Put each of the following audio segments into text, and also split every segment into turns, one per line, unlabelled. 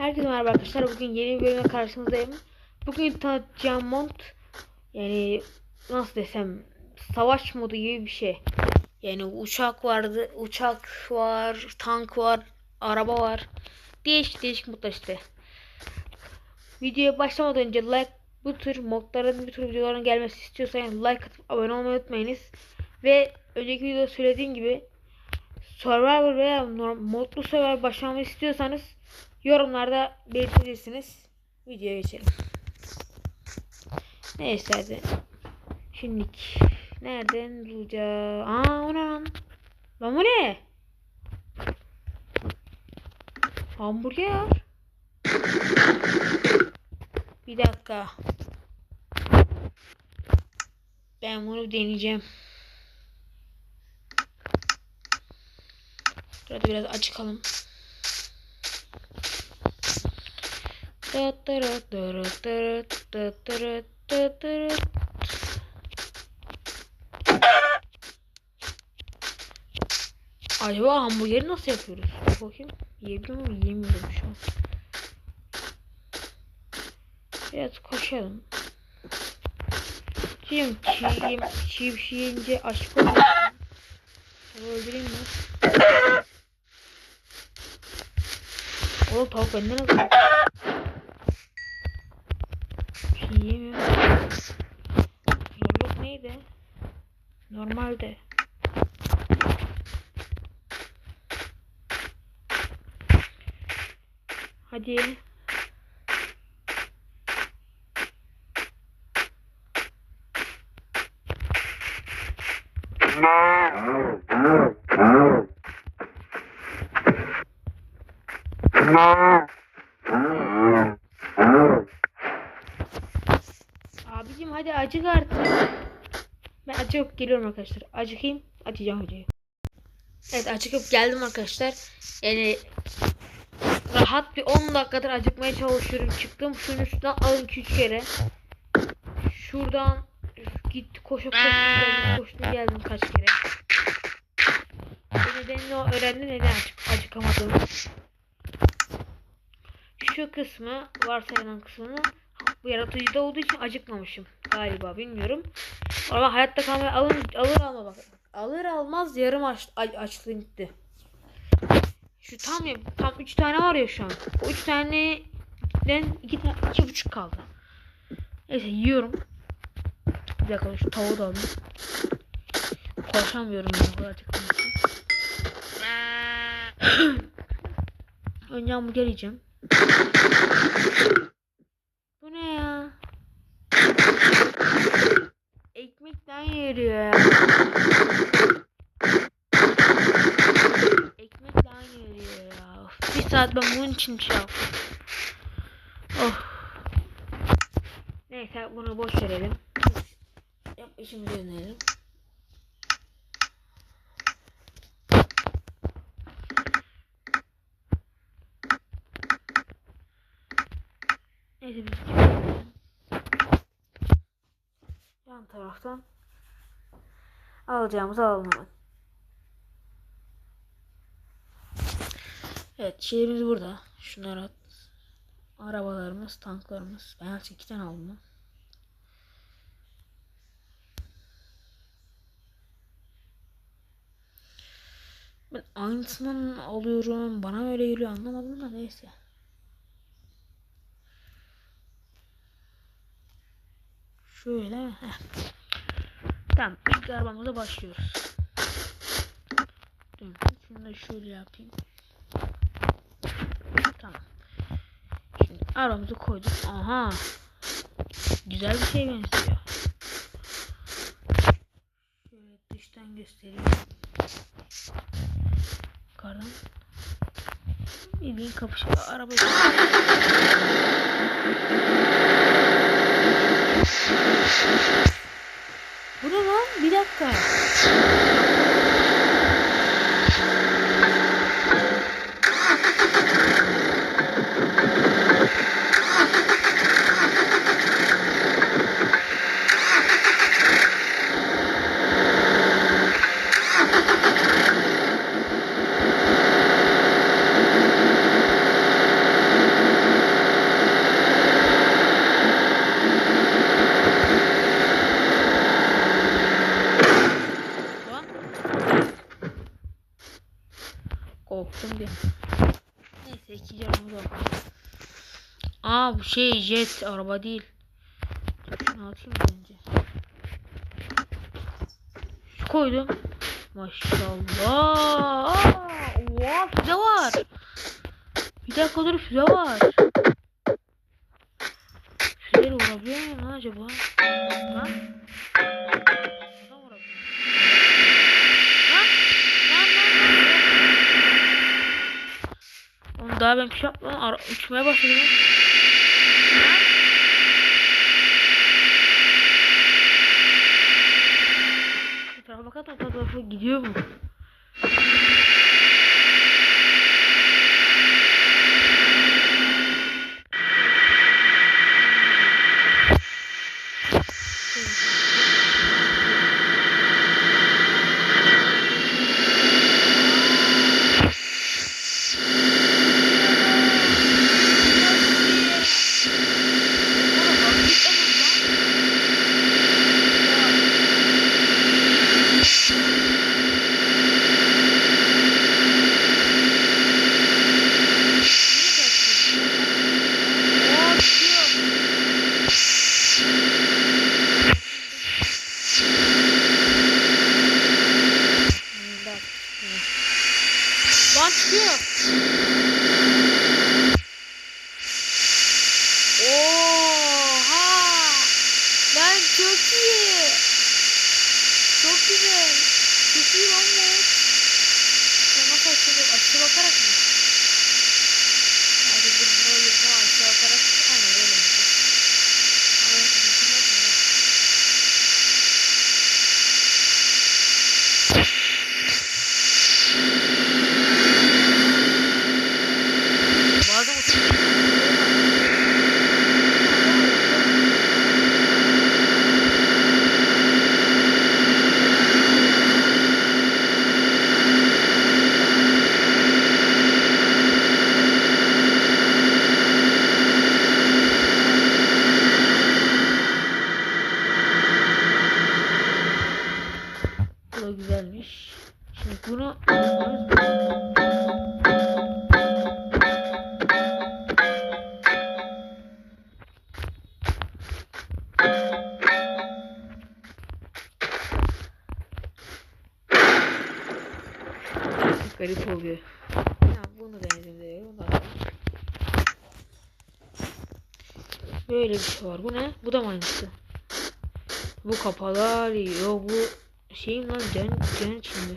Herkese merhaba arkadaşlar. Bugün yeni bir bölümle karşınızdayım. Bugün tanıtacağım mod yani nasıl desem savaş modu gibi bir şey. Yani uçak vardı, uçak var, tank var, araba var. Değişik değişik modlar işte. Videoya başlamadan önce like bu tür modların bu tür videoların gelmesi istiyorsanız like atıp abone olmayı unutmayınız. Ve önceki videoda söylediğim gibi Survivor veya modlu Survivor başlamayı istiyorsanız yorumlarda belirteceksiniz. Videoya geçelim. Neyse hadi. Şimdi nereden bulacağız? Aa o ne lan? Lan bu ne? Hamburger. Bir dakika. Ben bunu deneyeceğim. Burada biraz açıkalım. Acaba hamburgeri nasıl yapıyoruz? Bakayım. Yiyebiliyor muyum? Yiyemiyorum şu an. Biraz koşalım. Şimdi çiğ, çiğ bir şey yiyince aşık oluyorum. Öldüreyim mi? Oğlum tavuk benden alıyor. Yiyemiyorum. Zorluk neydi? Normalde. Hadi. Abicim hadi acık artık. Ben acıkıp geliyorum arkadaşlar. Acıkayım. Açacağım videoyu. Evet acıkıp geldim arkadaşlar. Yani rahat bir 10 dakikadır acıkmaya çalışıyorum. Çıktım şunun üstünden alın 2-3 kere. Şuradan git koşup koşup. Koştum geldim kaç kere. Bu nedenini o öğrendi neden acık, acıkamadım. Şu kısmı varsayılan kısmını bu yaratıcıda olduğu için acıkmamışım galiba bilmiyorum. Ama hayatta kalmaya alın, alır alma bak. Alır almaz yarım aç, aç, açlığım gitti. Şu tam ya tam 3 tane var ya şu an. O 3 taneden 2 tane iki buçuk kaldı. Neyse yiyorum. Bir dakika şu tavuğu da alayım. Koşamıyorum ya bu için. Önce hamburger yiyeceğim. Ne ya? Ekmekten yeriyor ya. Ekmekten yeriyor ya. Of, bir saat ben bunun için şey. Oh. Neyse bunu boş verelim. Yap işimize dönelim. Yan taraftan alacağımızı alalım. Evet şehrimiz burada. Şunlar at. Arabalarımız, tanklarımız. Ben artık iki tane aldım. Ben aynısından alıyorum. Bana öyle geliyor anlamadım da neyse. Şöyle. Heh. Tamam ilk arabamıza başlıyoruz. Dur, şunu da şöyle yapayım. Tamam. Şimdi arabamızı koyduk. Aha. Güzel bir şey benziyor. Şöyle dıştan göstereyim. Yukarıdan. Bildiğin kapışıyor. Araba Bu ne lan? Bir dakika. Şey jet araba değil. Şunu atayım önce. Şu koydum. Maşallah. Oha füze var. Bir dakika dur füze var. Füzeyle vurabiliyor muyum lan acaba? Lan! Daha ben bir şey yapmadım. Uçmaya başladım. Tarafa bakalım o tarafa gidiyor mu? Lan çıkıyor. Oha! Lan çok iyi. Çok güzel. Çok iyi lan bu. Ya nasıl açılıyor? Açı bakarak mı? Hadi dur ne olur ne açı bakarak. Aynen öyle mi? Ama unutulmaz mı? Bazen uçuyor. Bu da güzelmiş. Şimdi bunu garip oluyor. Ya bunu denedim de Böyle bir şey var. Bu ne? Bu da mı aynısı? Bu kapalar yok bu şeyim lan can can içinde.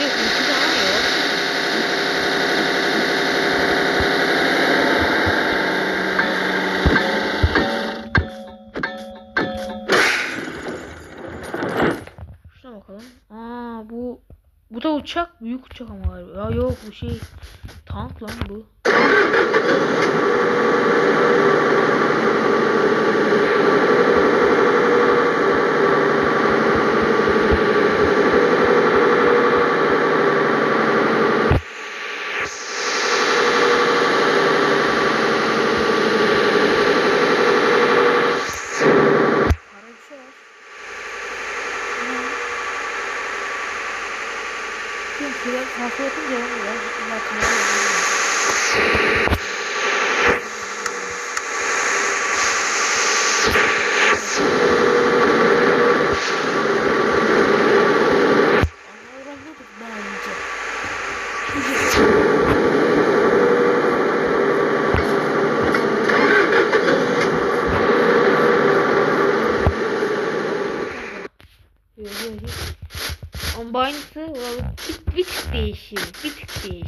Yok, ulti daha yok. Şuna bakalım. Aa bu bu da uçak, büyük uçak ama galiba. Ya yok bu şey tank lan bu. Para bir şey var. Ne? Kontrol yapınca olmuyor. Bunlar değişir. Bir tık.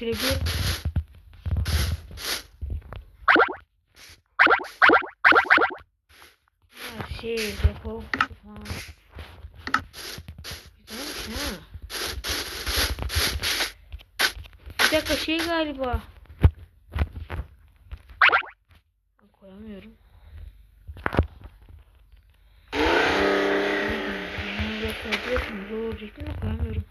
Bu ittirebilir. Ha şey depo falan. Güzelmiş ha. Bir dakika şey galiba. Koyamıyorum. Zor olacaktım da koyamıyorum.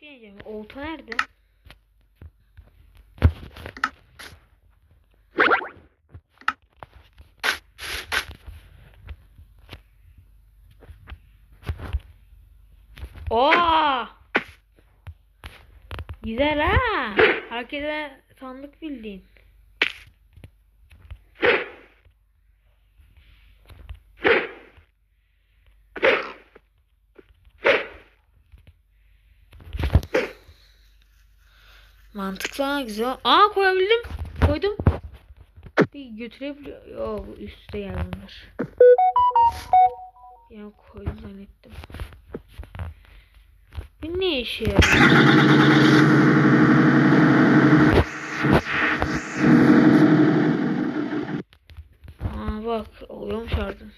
Şey diyeceğim. Olta nerede? Oo! Güzel ha. Herkese sandık bildiğin. Mantıklı ha güzel. Aa koyabildim. Koydum. Bir götürebiliyor. Yo bu üstte yer bunlar. Ya koydum zannettim. Ne işe? Aa bak oluyormuş artık.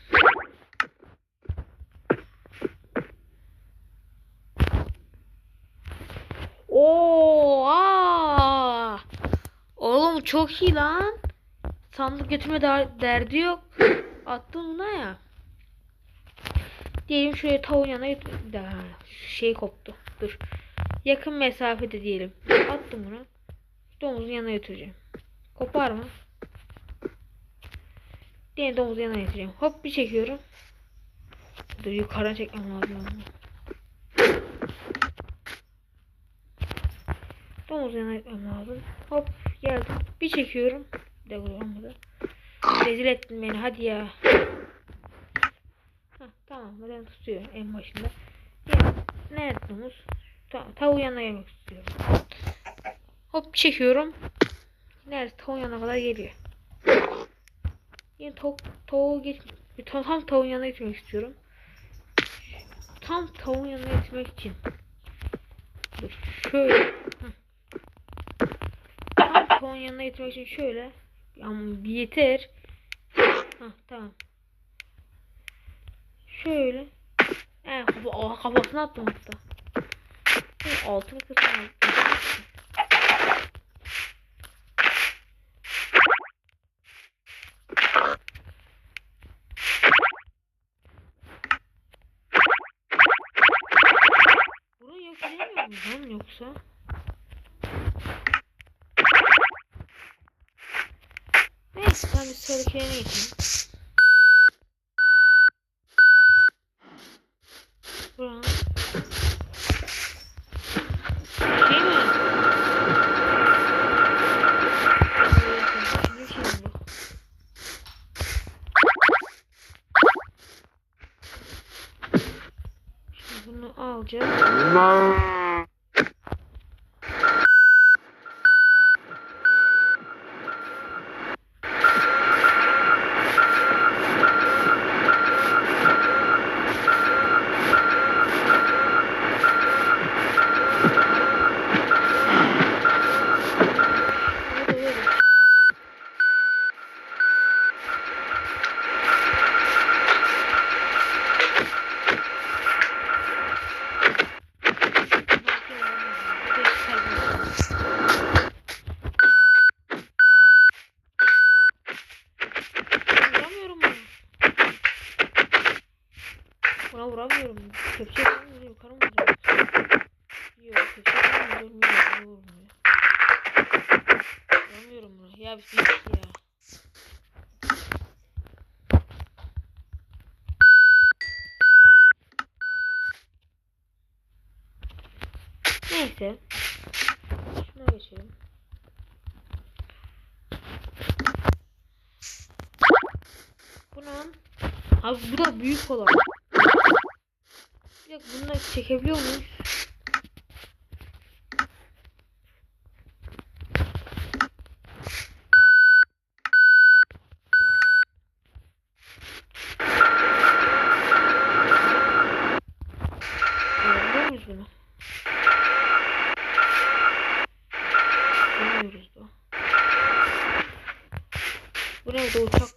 Oo. Oğlum çok iyi lan. Sandık götürme der- derdi yok. Attım buna ya. Diyelim şöyle tavuğun yanına şey koptu. Dur. Yakın mesafede diyelim. Attım bunu. Domuzun yanına götüreceğim. Kopar mı? Diyelim domuzun yanına götüreceğim. Hop bir çekiyorum. Dur yukarıdan çekmem lazım. Domuzun yanına gitmem lazım. Hop geldim. Bir çekiyorum. Bir de olmadı. Rezil ettin beni hadi ya. Heh, tamam ben tutuyor en başında. Ya, nerede domuz? Tamam gelmek istiyorum. Hop çekiyorum. Nerede tavuğun yanına kadar geliyor. Yine tavuk, tavuğu geç, tam, tam tavuğun yanına gitmek istiyorum. Tam tavuğun yanına gitmek için. Şöyle. Tam tavuğun yanına gitmek için şöyle. Ama yeter. Hah tamam. Şöyle. He kafa, aa, kafasına attım hatta. Altını attım. Burayı yok edemiyor muyuz lan yoksa? Neyse ben bir sonraki yerine geçeyim. Buranın. Şey mi? Ee, Üçüncü şey bu. Şimdi bunu alacağız. Hadi hadi. Vuramıyorum bunu. Buna vuramıyorum. Kepçe vuramıyorum. Yukarı mı vuracağım? Yok kepçe vuramıyorum. Yok vurmuyor. Neyse. Şuna geçelim. Bu ne lan? Abi bu da büyük olan. Bir dakika bunu da çekebiliyor muyuz?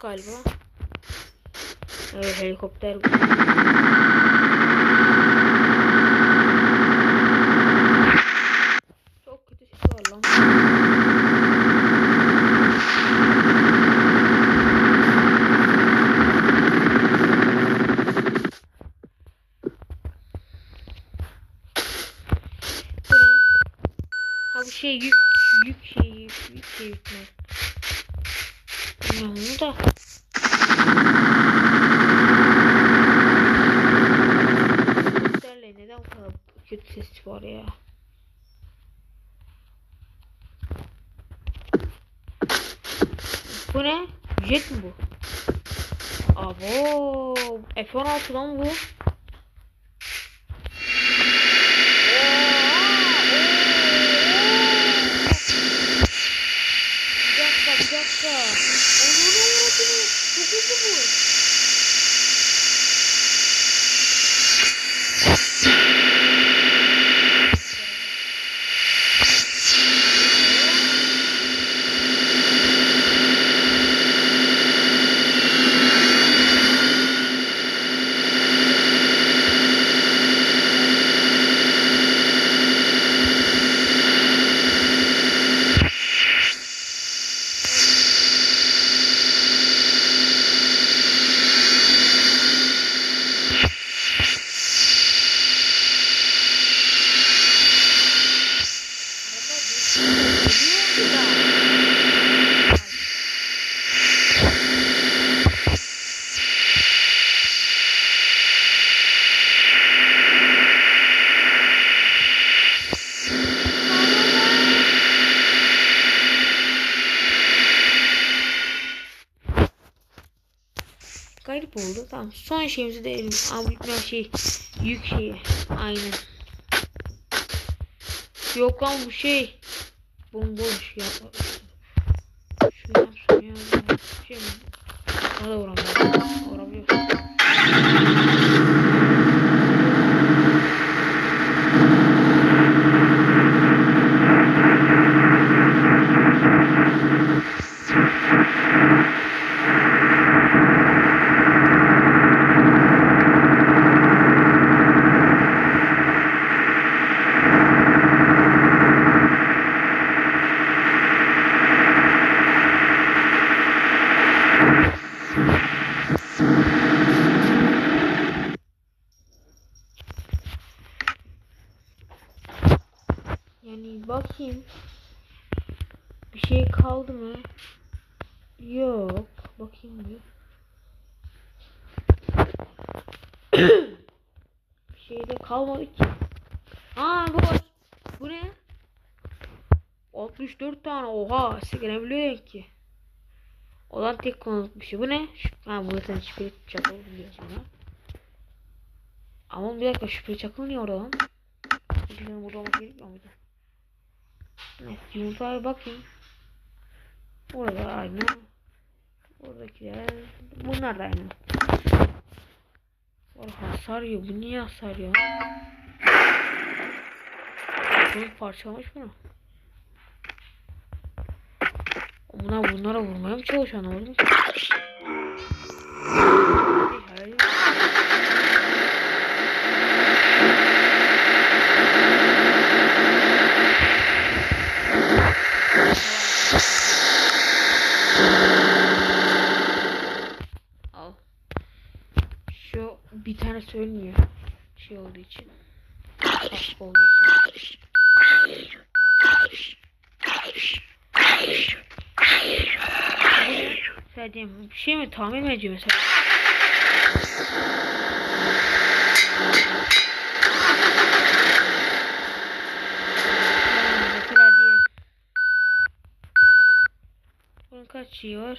Galiba. Evet helikopter Bilmiyorum bunu da. Helikopterle neden bu kadar kötü ses var ya? Bu ne? Jet mi bu? Abo, F-16 lan bu. Garip oldu. Tamam. Son şeyimizi de elim. Aa, bu şey yük şeyi. Aynen. Yok lan bu şey. Bomboş ya. Şunu yapsın ya. bu Şey mi? Ona da vuramıyorum. Vuramıyorum. Yani bakayım. Bir şey kaldı mı? Yok. Bakayım bir. bir şey de kalmadı ki. Aa bu var. Bu ne? 64 tane. Oha. Sikirebiliyor ki. Olan tek konuluk bir şey. Bu ne? Şu, ha bu zaten şüpheli çakıl biliyorsun ha. Ama bir dakika şüpheli çakıl niye orada lan? Bizim burada olması gerekmiyor muydu? Evet, yumurtaya bakayım. Burada aynı. Buradakiler. Bunlar da aynı. Var hasar yiyor. Bu niye hasar yiyor? Bunu parçalamış bunu. Bunlar bunlara vurmaya mı ki. Hayır. Al. Şu bir tane ölmüyor. Şey olduğu için. Kask olduğu için. Verdiğim bir şey mi tamir mi ediyor mesela? mesela kaçıyor.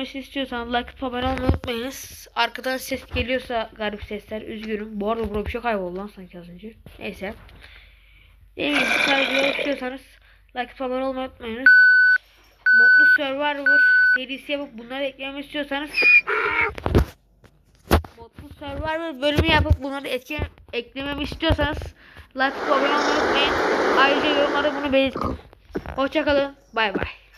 Da gelmesini istiyorsanız like abone olmayı unutmayınız. Arkadan ses geliyorsa garip sesler üzgünüm. Bu arada burada bir şey kayboldu lan sanki az önce. Neyse. Dediğim gibi bu istiyorsanız like abone olmayı unutmayınız. Modlu Survivor serisi yapıp bunları eklemek istiyorsanız Modlu Survivor bölümü yapıp bunları etki eklememi istiyorsanız like abone olmayı unutmayın. Ayrıca yorumlarda bunu belirtin. Hoşçakalın. Bay bay.